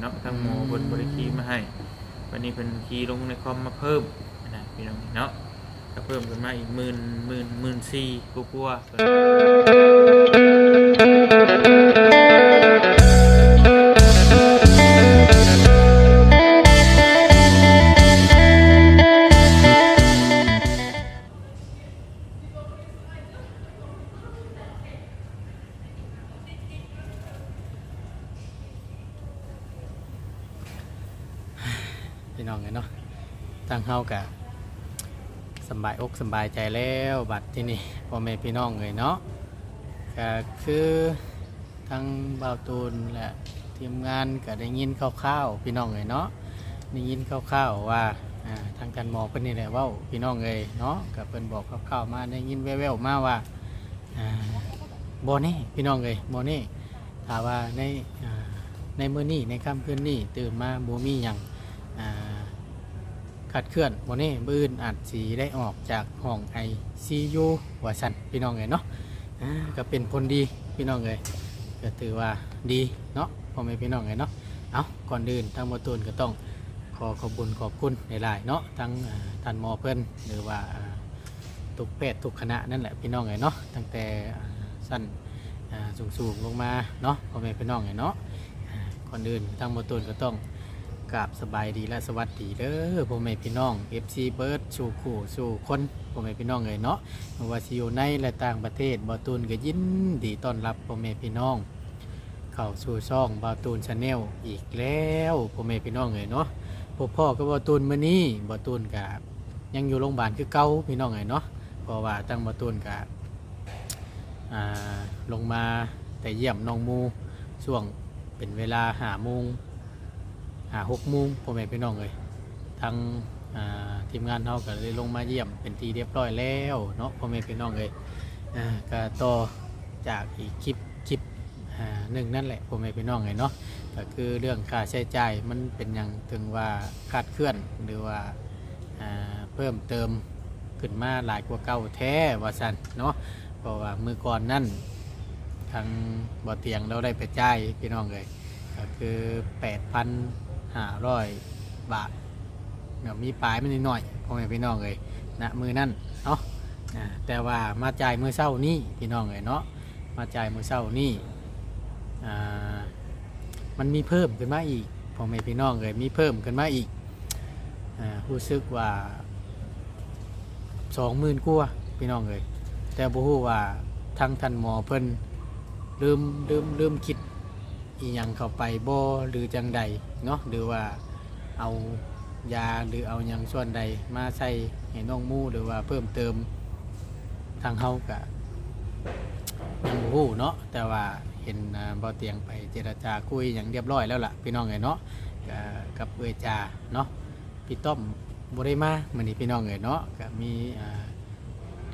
เนาะทางหมอเพิ่นบริคีมาให้ วันนี้เพิ่นคีลงในคอมมาเพิ่มนะพี่น้องเนาะก็เพิ่มขึ้นมาอีกหมื่นหมื่นหมื่นสี่กว่าๆ สบายใจแล้วบัดที่นี่พ่อแม่พี่น้องเลยเนาะก็คือทางบ่าวตูนและทีมงานก็ได้ยินคร่าวๆพี่น้องเลยเนาะได้ยินคร่าวๆว่าทางการหมอเพิ่นนี่แหละว้าพี่น้องเลยเนาะก็เพิ่นบอกคร่าวๆมาได้ยินแว่วๆมาว่าบ่แน่พี่น้องเลยบ่แน่ถ้าว่าในในมื้อนี้ในค่ำคืนนี้ตื่นมาบ่มีหยังอ่า ขัดเคลื่อนวันนี้บื้นอาจสีได้ออกจากห้องไอซียูว่าสันพี่น้องเลยเนาะก็เป็นผลดีพี่น้องเลยก็ถือว่าดีเนาะพ่อแม่พี่น้องเลยเนาะเอาก่อนอื่นทางบตูนก็ต้องขอขอบคุณขอบคุณหลายๆเนาะทั้งท่านมอเพื่อนหรือว่าทุกแพทย์ทุกคณะนั่นแหละพี่น้องเลยเนาะตั้งแต่สั้นสูงๆลงมาเนาะพ่อแม่พี่น้องเลยเนาะก่อนอื่นทางบตูนก็ต้อง กับสบายดีและสวัสดีเด้อพ่อแม่พี่น้อง FC เบิร์ดสู่คู่สู่คนพ่อแม่พี่น้องเลยเนาะม่ว่าสิอยู่ในและต่างประเทศบาตูนก็ยินดีต้อนรับพ่อแม่พี่น้อง เข้าสู่ช่องบาตูนชาแนลอีกแล้วพ่อแม่พี่น้องเลยเนาะพ่อพ่อกับบาตูนมื้อนี้บาตูนกับยังอยู่โรงพยาบาลคือเก่าพี่น้องเลยเนาะเพราะว่าตั้งบาตูนกับลงมาแต่เยี่ยมน้องมูช่วงเป็นเวลาหาโมง หาหกโมงพ่อแม่พี่น้องเลยทางทีมงานเราก็เลยลงมาเยี่ยมเป็นทีเรียบร้อยแล้วเนาะพ่อแม่พี่น้องเลยอ่าก็ต่อจากอีกคลิปคลิปหนึ่งนั่นแหละพ่อแม่พี่น้องเลยเนาะก็คือเรื่องค่าใช้จ่ายมันเป็นอย่างถึงว่าคาดเคลื่อนหรือว่าเพิ่มเติมขึ้นมาหลายกว่าเก่าแท้ว่าสันเนาะเพราะว่ามือก่อนนั่นทางบ่อเตียงเราได้ไปจ่ายพี่น้องเลยก็คือแปดพัน ห้าร้อยบาทเดี๋ยวมีปลายมันนิดหน่อยพ่อแม่พี่น้องเลยนะมือนั่นเนาะแต่ว่ามาจ่ายมือเศร้านี่พี่น้องเลยเนาะมาจ่ายมือเศร้านี่มันมีเพิ่มขึ้นมาอีกพ่อแม่พี่น้องเลยมีเพิ่มขึ้นมาอีกรู้สึกว่าสองหมื่นกว่าพี่น้องเลยแต่บ่ฮู้ว่าทางท่านหมอเพิ่นลืมลืมลืมคิด อีหยังเข้าไปบ่หรือจังใดเนาะหรือว่าเอายาหรือเอาหยังส่วนใดมาใส่ให้น้องมูหรือว่าเพิ่มเติมทางเฮากะยังบ่ฮู้เนาะแต่ว่าเห็นอ่าบ่เตียงไปเจรจาคุยอย่างเรียบร้อยแล้วล่ะพี่น้องไงเนาะก็กับเอยจาเนาะพี่ต้อมบ่ได้มามื้อนี้พี่น้องเอ้ยเนาะก็มีอ่า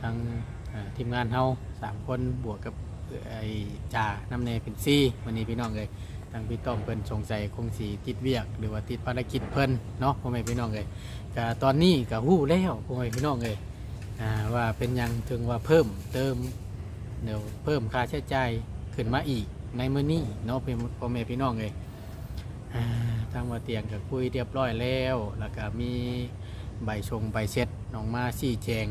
ทางอ่าทีมงานเฮาสามคนบวกกับ ไอ้จ่าน้ำเนเป็นซี่วันนี้พี่น้องเลยทางพี่ต้อมเพิ่นสงสัยคงสีติดเวียก หรือว่าติดภารกิจเพิ่นเนาะพ่อแม่พี่น้องเลยก็ตอนนี้ก็ฮู้แล้วพ่อแม่พี่น้องเลยอ่าว่าเป็นยังถึงว่าเพิ่มเติมเดี๋ยวเพิ่มค่าใช้จ่ายขึ้นมาอีกในมื้อนี้เนาะพี่พ่อแม่พี่น้องเลยอ่าทางว่าเตียงก็คุยเรียบร้อยแล้ว แล้วก็มีใบชงใบเช็ดน้องมาชี้แจง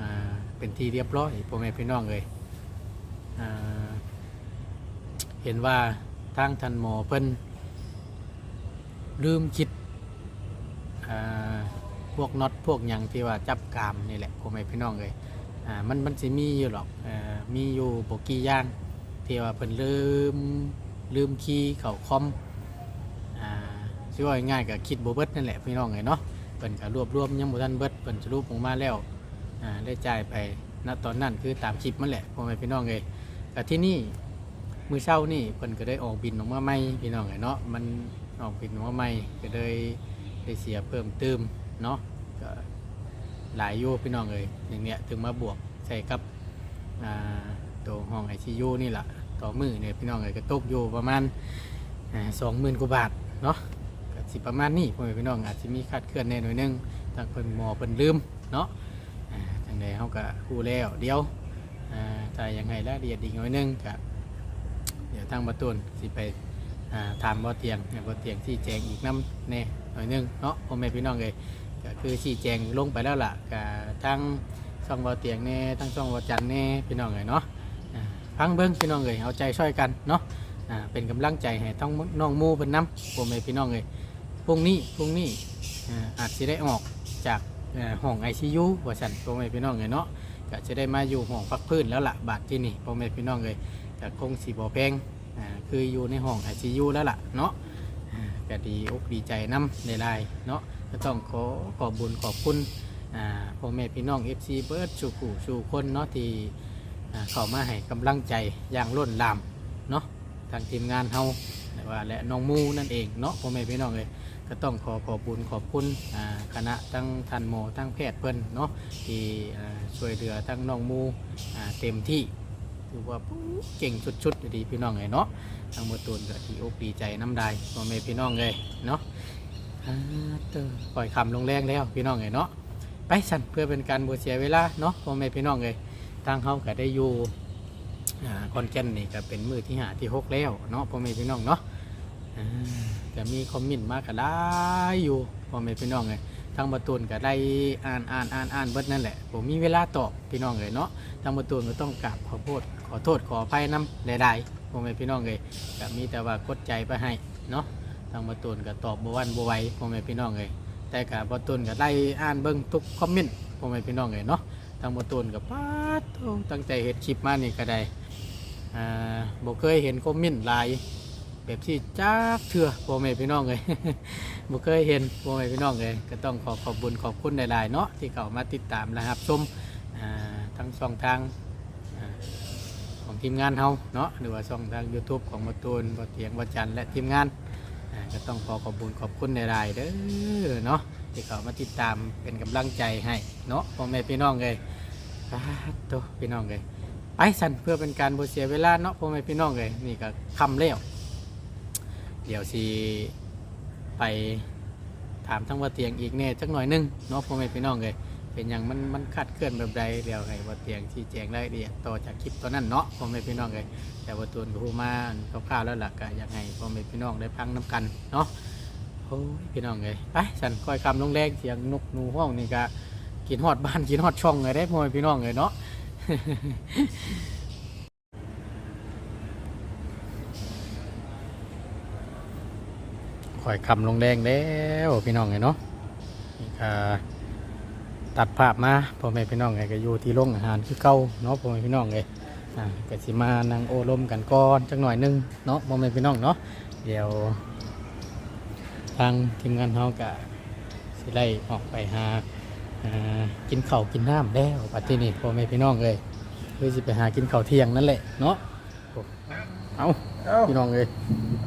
อ่าเป็นที่เรียบร้อยพ่อแม่พี่น้องเลย อ่า เห็นว่าทางท่านหมอเพิ่นลืมคิดพวกน็อตพวกหยังที่ว่าจับกามนี่แหละผมให้พี่น้องเลยมันมันสิมีอยู่หรอกอมีอยู่บกี่อย่างที่ว่าเพิ่นลืมลืมคีย์เข้าคอมอชื่อว่าง่ายกับคิดโบเบิดนั่นแหละพี่น้องเลยเนาะเพิ่นก็รวบรวมยังบ่ทันเบิดเพิ่นสรุปออกมาแล้วได้จ่ายไปณตอนนั้นคือตามคลิปมันแหละพ่อแม่พี่น้องเลยแต่ที่นี่ มือเช้านี่เพิ่นก็ได้ออกบินออกมาใหม่พี่น้องเลยเนาะมันออกบินออกมาใหม่ก็เลยได้เสียเพิ่มเติมเนาะก็หลายอยู่พี่น้องเลยอย่างเนี้ยถึงมาบวกใส่กับตัวห้องไอซียูนี่แหละต่อมือเนี่ยพี่น้องเลยก็ตกอยู่ประมาณสองหมื่นกว่าบาทเนาะก็สิประมาณนี้พ่อแม่พี่น้องอาจจะมีคาดเคลื่อนแน่หน่อยหนึงทางเพิ่นหมอเพิ่นลืมเนาะอ่างใดเขาก็คู่แล้วเดียวอ่าถ้ายังไงรายละเอียดอีกหน่อยนึงก็ เดี๋ยวทางประตูนสิไปถามบ่เตียงให้บ่เตียงชี้แจงอีกน้ำแน่หน่อยนึงเนาะพ่อแม่พี่น้องเลยก็คือชี้แจงลงไปแล้วล่ะก็ทั้งช่องบ่เตียงแน่ทั้งช่องบ่จันแน่พี่น้องเลยเนาะอ่าฟังเบิ่งพี่น้องเลยเอาใจช่วยกันเนาะเป็นกำลังใจให้ทั้งน้องมูเพิ่นนํพ่อแม่พี่น้องเลยพรุ่งนี้พรุ่งนี้อาอาจสิได้ออกจากเอ่อห้อง ICU ว่าซั่นพ่อแม่พี่น้องเลยเนาะก็จะได้มาอยู่ห้องพักพื้นแล้วล่ะบาดที่นี่พ่อแม่พี่น้องเลย ก็คงสิบ่อแพงอ่าคืออยู่ในห้อง ICU แล้วล่ะเนาะอ่าก็ดีอกดีใจน้ำในลน์เนาะก็ต้องขอขอบบุญขอบคุณอ่าพ่อแม่พี่น้อง FC เบิร์ดสู่ผู้สู่คนเนาะที่อ่าเข้ามาให้กำลังใจอย่างล้นหลามเนาะทางทีมงานเฮาและว่าและน้องมูนั่นเองเนาะพ่อแม่พี่น้องเลยก็ต้องขอขอบบุญขอบคุณอ่าคณะทั้งทันโมทั้งแพทย์เพิ่นเนาะที่อ่าช่วยเหลือทั้งน้องมูอ่าเต็มที่ ถือว่าเก่งชุดๆอยู่ดีพี่น้องเลยเนาะทางมตูนก็ดีอกดีใจน้ำได้พ่อแม่พี่น้องเลยเนาะอ่อปล่อยคำลงแรงแล้วพี่น้องเลยเนาะไปสั่นเพื่อเป็นการบูเสียเวลาเนาะพ่อแม่พี่น้องเลยทางเขาก็ได้อยู่อ่าคอนแก่นนี่ก็เป็นมือที่หาที่หกแล้วเนาะพ่อแม่พี่น้องเนาะอ่มีคอมเมนต์มาก็ได้อยู่พ่อแม่พี่น้องเลยทางประตูนก็ได้อ่านอ่านอ่านอ่านเบิดนั่นแหละผมมีเวลาตอบพี่น้องเลยเนาะทางประตูนก็ต้องกราบขอโทษ ขอโทษขออภัยน้ำหลายๆพ่อแม่พี่น้องเลยก็มีแต่ว่ากดใจไปให้เนาะทางประตูนก็ตอบบวันบวไหวพ่อแม่พี่น้องเลยแต่กับประตูนก็ไล่อ่านเบิ้งทุกคอมเมนต์พ่อแม่พี่น้องเลยเนาะทางประตูนก็ป้าดตั้งใจเห็ดคลิปมานี่ก็ได้อ่าบ่เคยเห็นคอมเมนต์หลายแบบที่จักเถื่อพ่อแม่พี่น้องเลยบ่เคยเห็นพ่อแม่พี่น้องเลยก็ต้องขอขอบบุญขอบคุณหลายๆเนาะที่เข้ามาติดตามนะครับชมอ่าทั้งช่องทาง ของทีมงานเฮาเนาะหรือว่าช่องทาง YouTube ของมาตูนบทเถียงบจันและทีมงานอ่าก็ต้องขอขอบคุณขอบคุณในรายๆเด้อเนาะที่เขามาติดตามเป็นกำลังใจให้เนาะพ่อแม่พี่น้องเลยสาธุพี่น้องเลยไปสันเพื่อเป็นการบ่เสียเวลาเนาะพ่อแม่พี่น้องเลยนี่ก็คำแล้วเดี๋ยวสิไปถามทั้งว่าเตียงอีกแน่จักหน่อยหนึงเนาะพ่อแม่พี่น้องเลย เป็นอย่างมันมันคาดเคลื่อนแบบใดเดี๋ยวให้ว่าเตียงชี้แจงรายละเอียดต่อจากคลิปตอนนั้นเนาะพ่อแม่พี่น้องเลยแต่ว่าตัวกับผู้มาคร่าวๆแล้วล่ะก็อยากให้พ่อแม่พี่น้องได้พังน้กันเนาะโอ้ยพี่น้องเลยไปฉันคอยคำลงแรงเสียงนกนูห้องนี่ก็กินฮอดบ้านกินฮอดช่องเลยได้พ่อแม่พี่น้องเลยเนาะคอยคำลงแรงแล้วพี่น้องเลยเนาะนี่ก็ ตัดภาพมาพ่อแม่พี่น้องไงก็อยู่ที่โรงอาหารคือเก่าเนาะพ่อแม่พี่น้องไงอ่าก็สิมานั่งโอลมกันก่อนจักหน่อยหนึงเนาะพ่อแม่พี่น้องเนาะเดี๋ยว ทางทีมงานเฮาก็สิไล่ออกไปหาอ่ากินข้าวกินน้ำแล้วปัจจุบันพ่อแม่พี่น้องเลยคือสิไปหากินข้าวเที่ยงนั่นแหละเนาะโอ้เอาเอ้าพี่น้องเลย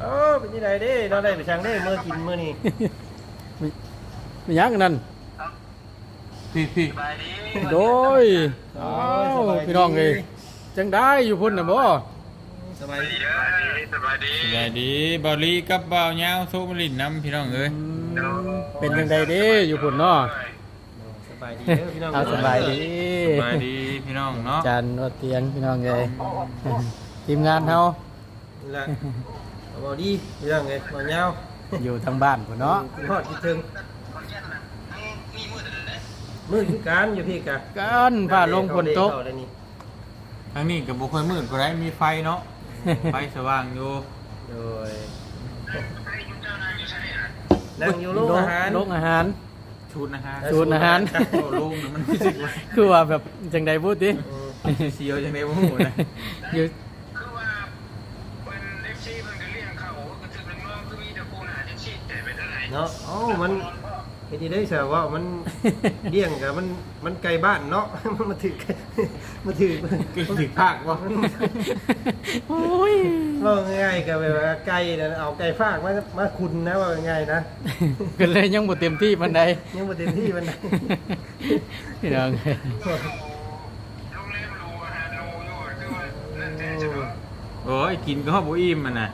เอ้าเป็นยังไงเด้เราได้ไปช่างเด้เมื่อกินมื้อนี้ มีหยังกันนั่น พี่พี่โดยเอาพี่น้องเลยจังได้อยู่พุ่นนะบ่สบายดีสบายดีบอลีกับบ่าวยาวโซมลินน้ำพี่น้องเอ้ยเป็นยังไงเด้อยู่พุ่นเนาะสบายดีเด้อพี่น้องเอาสบายดีสบายดีพี่น้องเนาะจันว่าเตียงพี่น้องเลยทีมงานเฮานี่ล่ะเอาบ่ดีพี่น้องเอ้ยบ่ยาวอยู่ทางบ้านพุ่นเนาะกินฮอดคิดถึง มื้อคือการอยู่พี่กะกันผ่าลงฝนตกเข้าได้นี่ทางนี้กับบุคคลมืดก็ได้มีไฟเนาะ ไฟสว่างอยู่โดยนั่งอยู่โรงอาหาร โรงอาหาร ชุดนะฮะชุดอาหาร โอ้ลุงเนี่ยมันรู้สึกว่าคือว่าแบบจังใดพูดดิอืมเสียวจังไดบ่ฮู้นะอยู่คือว่าเป็นเอฟซีมันก็เลี้ยงเขาก็ถือเป็นน้องก็มีแต่กูน่าจะชิดแต่เป็นอะไรเนาะเอ้ามัน เฮ็ดได้ซะว่ามันเลี้ยงกะมันมันไกลบ้านเนาะ มันมาถึกมาถึกคือถึกภาคบ่โอ้ยว่าง่ายๆก็แบบว่าไก่นะเอาไก่ฟากมามาคุณนะว่าง่ายๆนะก็เลยยังบ่เต็มที่ปานใดยังบ่เต็มที่มันได้พี่น้องเอ้ยโรงแรมรูอาหารรูอยู่คือว่านั่นแต่จะว่าโอ้ยกินก็ฮอดบ่อิ่มมันน่ะ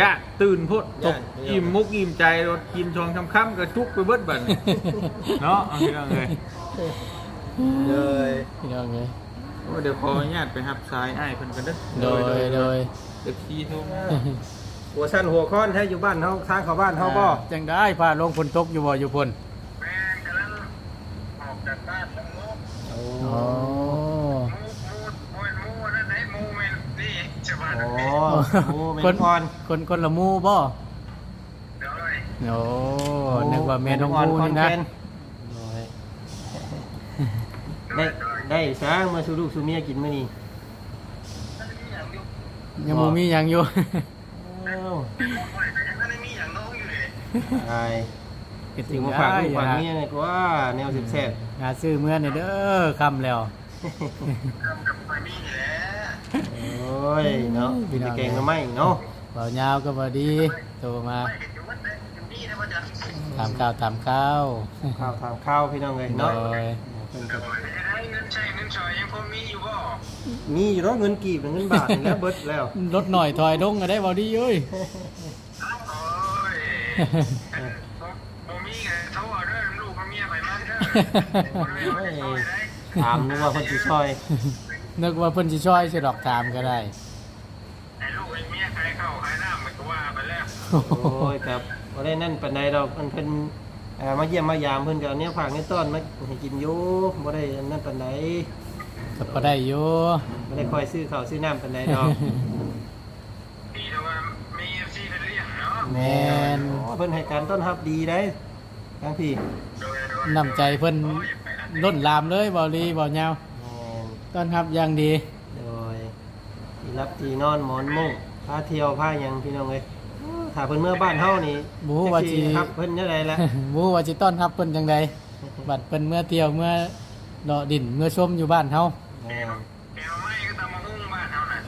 ยากตื่นพุดตกอิ่มมุกอิ่มใจรถกินชองค่ำๆก็จุกไปเบิดบัดนี้เนาะเอาพี่น้องเอ้ยเลยพี่น้องเอ้ยโอ้เดี๋ยวขออนุญาตไปรับสายอ้ายเพิ่นกันเด้อโดยโดยเด็กซีโทรมาหัวสั้นหัวค้อนให้อยู่บ้านเฮาทางเข้าบ้านเฮาบ่จังได้พาลงฝนตกอยู่บ่อยู่พุ่นแม่กำลังออกจากบ้านแล้วมู โอ้ โอ้ มูมูมูมูนั่นไหนมูแม่นนี่จะมา โอ้ตรงนี้โหเป็นคนอ่อนคนคนละหมู่บ่เดี๋ยวเลยโอ้นึกว่าแม่น้องอ่อนมูคอนนี่นะแก่นโอ้ยได้ได้สร้างมาสู่ลูกสู่เมียกินมื้อนี้ยังบ่มีหยังอยู่อ้าวมันไม่มีอย่างน้องอยู่เลยตายคิดถึถึงงมาได้ฝากลูกฝากหาเมียไงกว่าแนวแซ่บหาซื้อเมื่อนี่เด้อคำแล้วทำกับมามีนี่แหละๆ โอ้ยเนาะกินแต่แกงก็ไม่เนาะเบายาวก็บ่ดีโทรมาไม่เห็นอยู่ว่าแต่อยู่นี่นะพ่อจันถามข้าวถามข้าวข้าวถามข้าวพี่น้องเลยโดเนาะยเพิ่นเดี๋ก็ยวให้เงินใช้เงินชอยยังพอมีอยู่บ่มีอยู่เนาะเงินกีบเงินบาทนี่แหล้วเบิดแล้วรถหน่อยถอยดงก็ได้บ่ดีเอ้ยโอ้ยบ่มีไงโทรเอาเด้อลูกกับเมียไปมาเด้อบ่ได้เอาไปได้ถามนึกว่าเพิ่นสิช่วย นึกว่าเพิ่นสิช่วยสิดอกถามก็ได้ไอ้ลูกไอ้เมียใครเข้าใครน้ำมันก็ว่าไปแล้วโอ้ยครับบ่ได้นั่นปานใดดอกเพิ่นเพิ่นเอ่อมาเยี่ยมมายามเพิ่นก็เอาเนี่ยฝากเนี่ยต้อนมาให้กินอยู่บ่ได้นั่นปานใดก็บ่ได้อยู่บ่ได้คอยซื้อข้าวซื้อน้ำปานใดดอกดีแต่ว่ามีเอฟซีเป็นเลี้ยงเนาะแม่นอ๋อเพิ่นให้การต้อนรับดีได้ทั้งพี่โดยโดยน้ำใจเพิ่นล้นหลามเลยบ่ลีบ่ยาวแม่น ต้อนรับอย่างดี โดยที่รับที่นอนหมอนมุ้งพาเที่ยวพาหยังพี่น้องเอ้ยถ้าเพิ่นเมื่อบ้านเฮานี่บ่ฮู้ว่าสิจักครับเพิ่นจังไดล่ะบ่ฮู้ว่าสิต้อนรับเพิ่นจังใดบัดเพิ่นเมื่อเที่ยวเมื่อเลาะดินเมื่อชมอยู่บ้านเฮา แม่นแกวไม่ก็ตามมาหุ้งบ้านเท่านั้น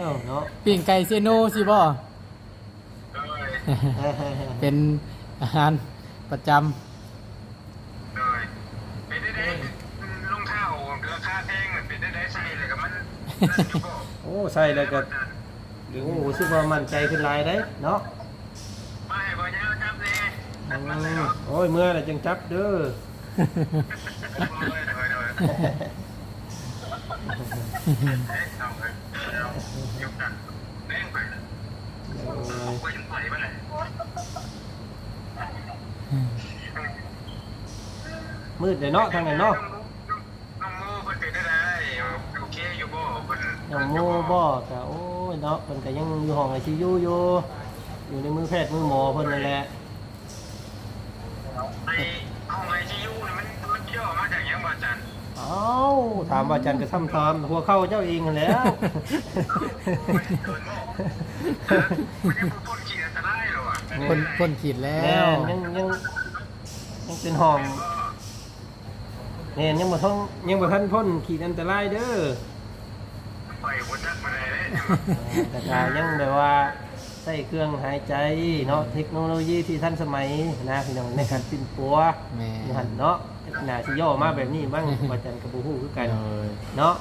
อ้าวเนาะ ปิ้งไก่เซโนสิบ่โดยเป็นอาหารประจำ โดยเป็นได้ได้รองเท้าราคาแพงเป็นได้ได้ใส่เลยกับมันนั่นอยู่ก็ โอ้ใส่แล้วก็โอ้รู้สึกว่ามั่นใจขึ้นหลายได้เนาะไม่บ่ยาวจับเลยจับมันเลยเนาะโอ้ยเมื่อน่ะจังจับเด้อโดยโดยโดยเอาไปเอายกกันแม่งไปไปยังไปไปเลยมืดเลยเนาะทางไหนเนาะ น้องโม่เพิ่นเป็นได้ไรโอเคอยู่บ่เพิ่ นยังโมบ่ก็โอ้ยเนาะเพิ่นก็ยังอยู่ห้องไอซียูอยู่อยู่ในมือแพทย์มือหมอเพิ่นนั่นแหละไอ้ห้องไอซียูนี่มันมันย่อมาจากหยังบ่จันเอ้าถามว่าจันก็ซ้ำทามหัวเข้าเจ้าเองนั่นแหล้วเกินโม่มันยังบ่พ้นขีดอันตรายหรอวะคนคนขีดแล้แน่ว ยังยังยังเป็นห้องแน่ยังบ่ท้องยังบ่ทันพ้นขีดอันตรายเด้อ ไปบ่จักบ่ได้เลยแต่ก็ยังแบบว่าใส่เครื่องหายใจเนาะเทคโนโลยีที่ทันสมัยนะพี่น้องในการปิ้นปัวแม่ อยู่หันเนาะน่าสิย่อมาแบบนี้บ้างว่าจันกับบูฮู้คือกันโดยเนาะ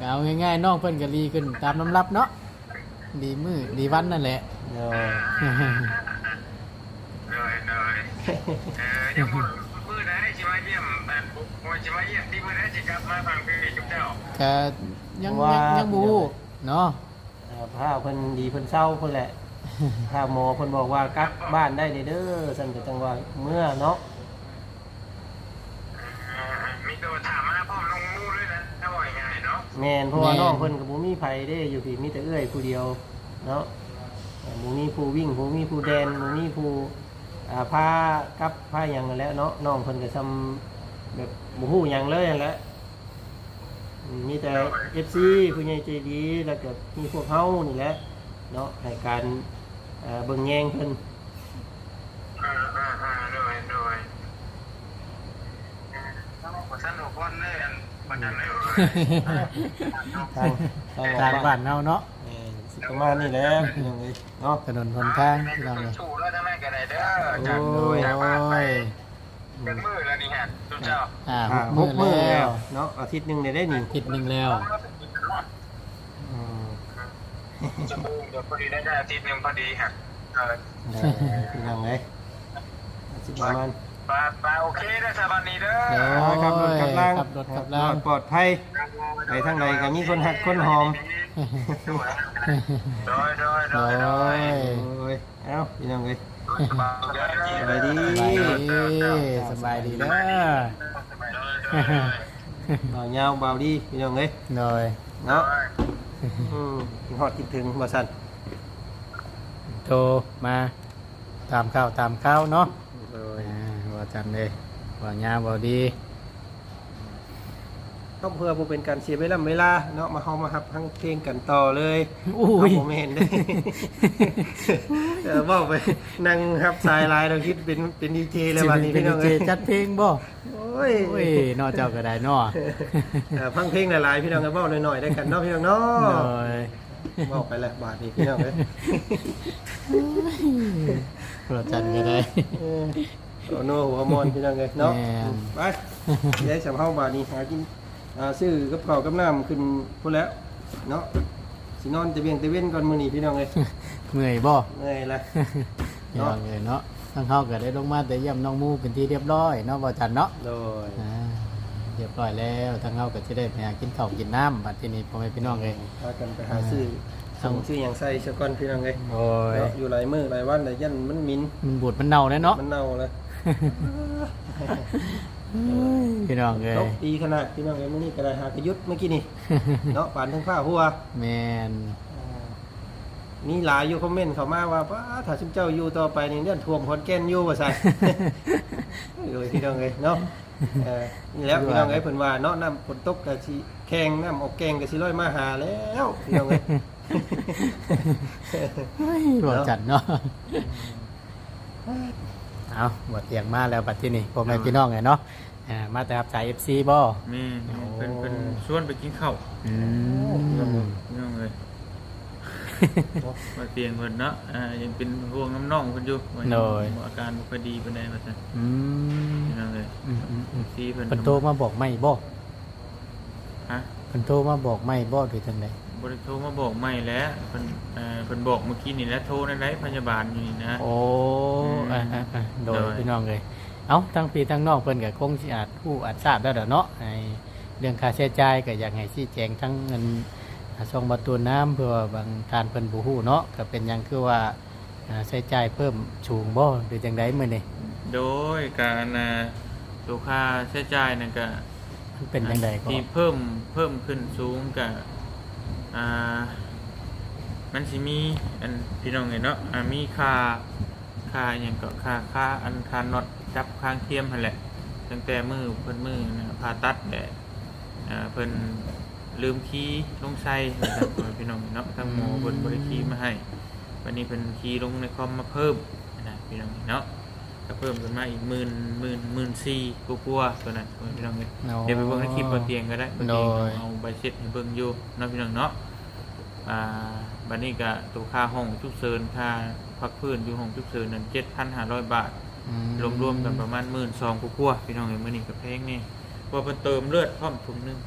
ก็เอาง่ายๆน้องเพิ่นก็ดีขึ้นตามน้ำรับเนาะดีมือดีวันนั่นแหละ เนาะเลยเลยเออยังบ่มื้อใดสิมาเยี่ยมบ้านปุ๊บว่าสิมาเยี่ยมที่มื้อใดสิกลับมาฟังคือจุ๊บเจ้าก็ ยังยังยังบฮูเนาะเอ่อพาเพิ่นดีเพิ่นเศร้าเพิ่นแหละ ถ้าหมอเพิ่นบอกว่ากลับบ้านได้เด้อสั่นก็จังว่าเมื่อเนาะมีตัวถามมาพร้อมลงมูเลยนะถ้าว่าง่ายเนาะแม่นเพราะว่าน้องเพิ่นก็บ่มีไผเด้อยู่พี่มีแต่เอื้อยผู้เดียวเนาะเอ่อบ่มีผู้วิ่งบ่มีผู้แดนบ่มีผู้อ่าพากลับพาหยังนั่นแหละเนาะน้องเพิ่นก็ทำแบบบ่ฮู้หยังเลยนั่นแหละอื มมีแต่ FC ผู้ใหญ่ใจดี แล้วก็มีพวกเฮานี่แหละเนาะให้การเอ่อเบิ่งแยงเพิ่นอ่าอ่าอ่าเลยเลยสนุกวันเลยอันบันดันเลยทางทางออกทางบ้านเฮาเนาะแม่นสิประมาณนี้แหละพี่น้องเอ้ยเนาะถนนหนทางพี่น้องเลยชูแล้วทำไมกันได้เด้อโอ้จากโอ้ยจากบ้านไปโอ้ยเป็นมือแล้วนี่ฮะทุก เจ้าอ่าอ่าหหกกมืมื้ออแล้แล้ววเนาะอาทิตย์หนึงได้ได้นี่ทิศหนึ่งแล้ว อืมจะบูมเดี๋ยวพอดีได้ได้อาทิตย์หนึ่งพอดีฮะเออได้พี่น้องเอ้ยสิประมาณ ไปปาปาโอเคได้อสบายดีเด้อโดยขับรถขับล่างขับรถขับล่าง ปลอดภัย ไปทางใดก็มีคนหักคนหอม โดยโดยโดโดยโดยยโอ้ยเอ้าพี่น้องเอ้ย สบายดีสบายดีสบายดีสบายดีเด้อเบาเงาเบาดีพี่น้องเอ้ยโดยเนาะอืมคิดฮอดคิดถึงบ่ซั่นโทรมาตามข้าวตามข้าวเนาะโอ้ยอ่าว่าจันเลยว่าญาบ่ดี ต้องเพื่อบ่เป็นการเสียเวลาเวลาเนาะมาเฮามาฮับทั้งเพลงกันต่อเลยอุ้ยเอาบ่แม่นเด้เออเว้าไปนั่งฮับสายลายเราคิดเป็นเป็นดีเจแล้วบัดนี้เป็พี่นน้องเจเอ้ยจัดเพลงบ่โอ้ยโอ้ยนอเจ้าก็ได้เนาะเออฟังเพลงหลายๆพี่น้องก็เว้าหน่อยๆได้กันเนาะพี่น้องเนาโดะยเว้าไปแล้วบาดนี้พี่น้องเอ้ยว่าจันก็ได้เออโอ้โนหัวมอนพี่น้องเอ้ยเนาะแม่นไปเดี๋ยวสำเฮาบาดนี้หากิน อ่าซื้อกับข้าวกับน้ำขึ้นพุ่นแล้วเนาะสินอนจะเบียงตะเว้นก่อนมื้อนี้พี่น้องเอ้ยเมื่อยบ่เหนื่อยละพี่น้องเอ้ยเนาะทั้งเฮาก็ได้ลงมาแต่เยี่ยมน้องหมูเป็นที่เรียบร้อยเนาะบ่จันเนาะโดยอ่าเรียบร้อยแล้วทั้งเฮาก็สิได้ไปหากินข้าวกินน้ำบัดทีนี้พ่อแม่พี่น้องเอ้ยพากันไปหาซื้อส่งซื้อหยังใส่ซะก่อนพี่น้องเอ้ยโอ้ยเนาะอยู่หลายมื้อหลายวันแต่ยันมันมินมันบูดมันเน่าแล้วเนาะ มันเน่าแล้ว พี่น้องเอ้ตยกดีขนาดพี่น้องเอ้ยมื้อนี้ก็ได้หากระยุทธ์เมื่อกี้นี่เนาะปานทั้งฟ้าหัวแมนมีหลายอยู่คอมเมนต์เข้ามาว่าป้าถ้าชุมเจ้าอยู่ต่อไปนี่เรื่องท่วมขอนแก่นอยู่ว่าซั่นโอ้ยพี่น้องเอ้ยเนาะเออนี่แหล้วพี่น้องเอ้ยเพิ่นว่าเนาะน้ำฝนตกก็สิแข็งน้ำออกแกงก็สิลอยมาหาแล้วพี่น้องเอ้ยเฮ้ยบอจัดเนาะ เอาบทเตียงมาแล้วบัดที่นี่พ่อแม่พี่น้องไงเนาะอ่ามาแต่รับสายเอฟซีบ่ แม่เป็นเป็นชวนไปกินข้าวอืมพี่น้องเลยมาเตียงเพิ่นเนาะอ่ายังเป็นห่วงน้ำน่องเพิ่นอยู่ว่ายังอาการบ่ค่อยดีปานใดว่าซั่นอืมพี่น้องเลยอืมอืมอืมซีเพิ่นเพิ่นโทรมาบอกไม่บ่ฮะเพิ่นโทรมาบอกไม่บ่หรือจังได บ่ได้โทรมาบอกใหม่แล้วเพิ่นเอ่อเพิ่นบอกเมื่อกี้นี่แหละโทรในไลฟ์พยาบาลอยู่นี่นะ โอ้อ่าอ่าอ่าโดยโดย พี่น้องเลยเอ้าทั้งพี่ทั้งน้องเพิ่นก็คงสิอาจผู้อาจทราบแล้วเด้อเนาะไอ้เรื่องค่าใช้จ่ายก็อยากให้ชี้แจงทั้งเงินช่องประตูน้ำเพื่อว่าบางทานเพิ่นบูฮู้เนาะก็เป็นหยังคือว่าอ่าใช้จ่ายเพิ่มสูงบ่หรือจังไดมื้อนี้โดยการอ่าตัวค่าใช้จ่ายนั่นก็มันเป็นจังไดก็ที่เพิ่มเพิ่มขึ้นสูงก็ อ่ามันสิมีอันพี่น้องเห็นเนาะอ่ามีค่าค่าหยังก็ค่าค่าอันค่าน็อตจับข้างเทียมหั่นแหละตั้งแต่มือเพิ่นมือนะผ่าตัดแหละอ่าเพิ่นลืมคีย์ลงใส่ว่าซั่นพ่อแม่พี่น้องเนาะทางหมอเพิ่นบ่ได้คีย์มาให้วันนี้เพิ่นคีย์ลงในคอมมาเพิ่มนะพี่น้องเนาะ ก็เพิ่มขึ้นมาอีกหมื่นหมื่นหมื่นสี่กว่าๆตัวนั้นพ่อแม่พี่น้องเอ้ยเดี๋ยวไปเบิ่งในคลิปบนเตียงก็ได้บนเตียงเอาใบเช็ดให้เบิ่งอยู่เนาะพี่น้องเนาะอ่าบัดนี้ก็ตัวค่าห้องฉุกเฉินค่าพักพื้นอยู่ห้องฉุกเฉินนั้น7,500บาท อืมรวมๆกันประมาณ12,000กว่าๆพี่น้องเอ้ยมื้อนี้ก็แพงนี่เพราะเพิ่นเติมเลือดพร้อมถุงหนึง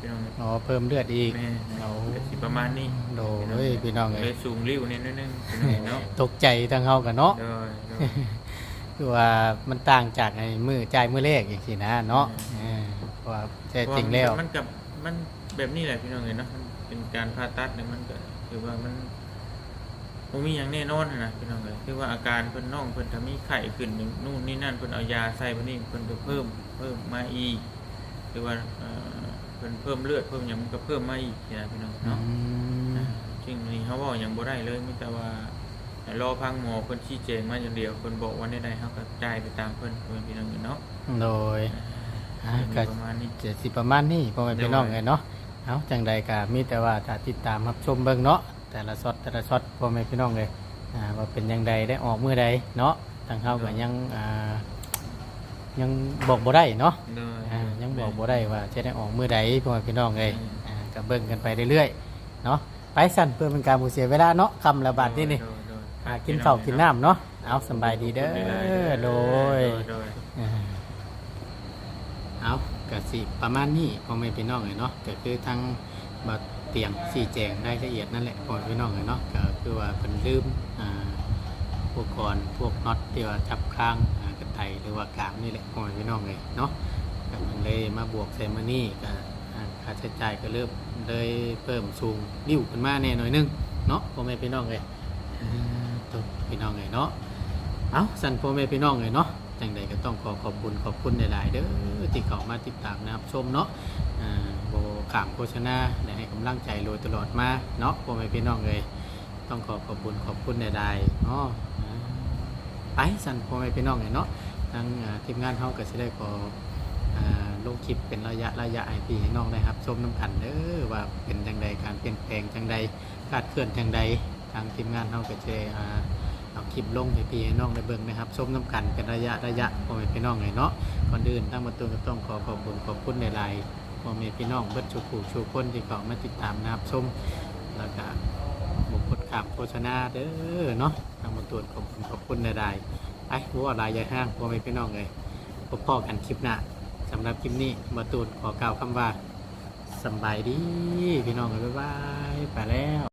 พี่น้องเอ้ยอ๋อเพิ่มเลือดอีกแม่เอาก็สิประมาณนี้โดยพี่น้องเลเอ้ยยสูงริ้วนิดนึงพี่น้องเอ้ยเนาะตกใจทางเฮากันเนาะโดยโดย คือว่ามันต่างจากไอ้มือจ่ายมือเลขอย่างซี่นะเนาะอืมเออเพราะว่าแท้จริงแล้ว มันกับมันแบบนี้แหละพี่น้องเอ้ยเนาะมันเป็นการผ่าตัดเนี่ยมันก็คือว่ามันผมมีอย่างแน่นอนหั้นนะพี่น้องเลยคือว่าอาการเพิ่นน้องเพิ่นถ้ามีไข้ขึ้นนี่นู่นนี่นั่นเพิ่นเอายาใส่เพิ่นนี่เพิ่นก็เพิ่มเพิ่มมาอีกหรือว่าเอ่อเพิ่นเพิ่มเลือดเพิ่มหยังมันก็เพิ่มมาอีกนะพี่น้องอืเนาะมจริงนี่เขาบอกหยังบ่ได้เลยมีแต่ว่า ให้รอพังหมอเพิ่นชี้แจงมาอย่างเดียวเพิ่นบอกว่าได้ๆเฮาก็จ่ายไปตามเพิ่นเพิ่นพี่น้องเนาะโดยอ่าก็ก็ประมาณนี้จะสิประมาณนี้พ่อแม่พี่น้องไงเนาะเอาจังใดก็มีแต่ว่าถ้าติดตามรับชมเบิ่งเนาะแต่ละช็อตแต่ละช็อตพ่อแม่พี่น้องเลยอ่าว่าเป็นยังใดได้ออกมือใดเนาะทางเฮาก็ยังอ่ายังบอกบ่ได้เนาะเลยอ่ายังบอกบ่ได้ว่าจะได้ออกมือใดพ่อแม่พี่น้องเลยอ่าก็เบิ่งกันไปเรื่อยๆเนาะไปสั่นเพื่อเป็นการบ่เสียเวลาเนาะคำละบาทนี่นี่โดยโดย อ่ากินข้าวกินน้ำเนาะเอาสำบายดีเด้อโดยโดย อ่าเอากะสิประมาณนี้พ่อแม่พี่น้องเลยเนาะก็คือทางบัดเตียงสี่แจงรายละเอียดนั่นแหละพ่อแม่พี่น้องเลยเนาะก็คือว่าเป็นลืมอ่าพวกก่อนพวกน็อตที่ว่าจับค้างอ่ากระไตหรือว่ากรามนี่แหละพ่อแม่พี่น้องเลยเนาะก็มันเลยมาบวกใส่มานี่ก็อ่าค่าใช้จ่ายก็เริ่มเลยเพิ่มสูงริ้วขึ้นมาแน่หน่อยนึงเนาะพ่อแม่พี่น้องเลยอ่า ตัวพี่น้องเลยเนาะเอาสันพ่อแม่พี่น้องเลยเนาะจังใดก็ต้องขอขอบคุณขอบคุณหลาย ๆ เด้อที่เข้ามาติดตามนะครับชมเนาะโบขามโฆษณาให้กำลังใจโดยตลอดมาเนาะพ่อแม่พี่น้องเลยต้องขอขอบคุณขอบคุณใดๆเนาะอ่าไปสันพ่อแม่พี่น้องเนาะทางทีมงานเฮาก็สิได้ขอลงคลิปเป็นระยะระยะให้พี่ให้น้องได้ครับชมน้ำกันเด้อว่าเป็นจังใดการเปลี่ยนแปลงจังใดคาดเคลื่อนจังใดางทีมงานเฮาก็จะได้อ่าเอาคลิปลงให้พี่ให้น้องได้เบิ่งนะครับชมน้ำกันเป็นระยะระยะพ่อแม่พี่น้องเลยเนาะก่อนอื่นตั้งมาตูนก็ต้องขอขอบคุณขอบคุณในไลน์พ่อแม่พี่น้องเบิดชูผู้ชูคนที่เขามาติดตามนะครับชมแล้วก็บุคคลขับโฆษณาเด้อเนาะทางมาตรวจขอบคุณขอบคุณใดๆไปหัวลายใหญ่ห้างพ่อแม่พี่น้องเลยพบพ่อกันคลิปหน้าสำหรับคลิปนี้มาตูนขอกล่าวคำว่าสบายดีพี่น้องเลยบ๊ายบายไปแล้ว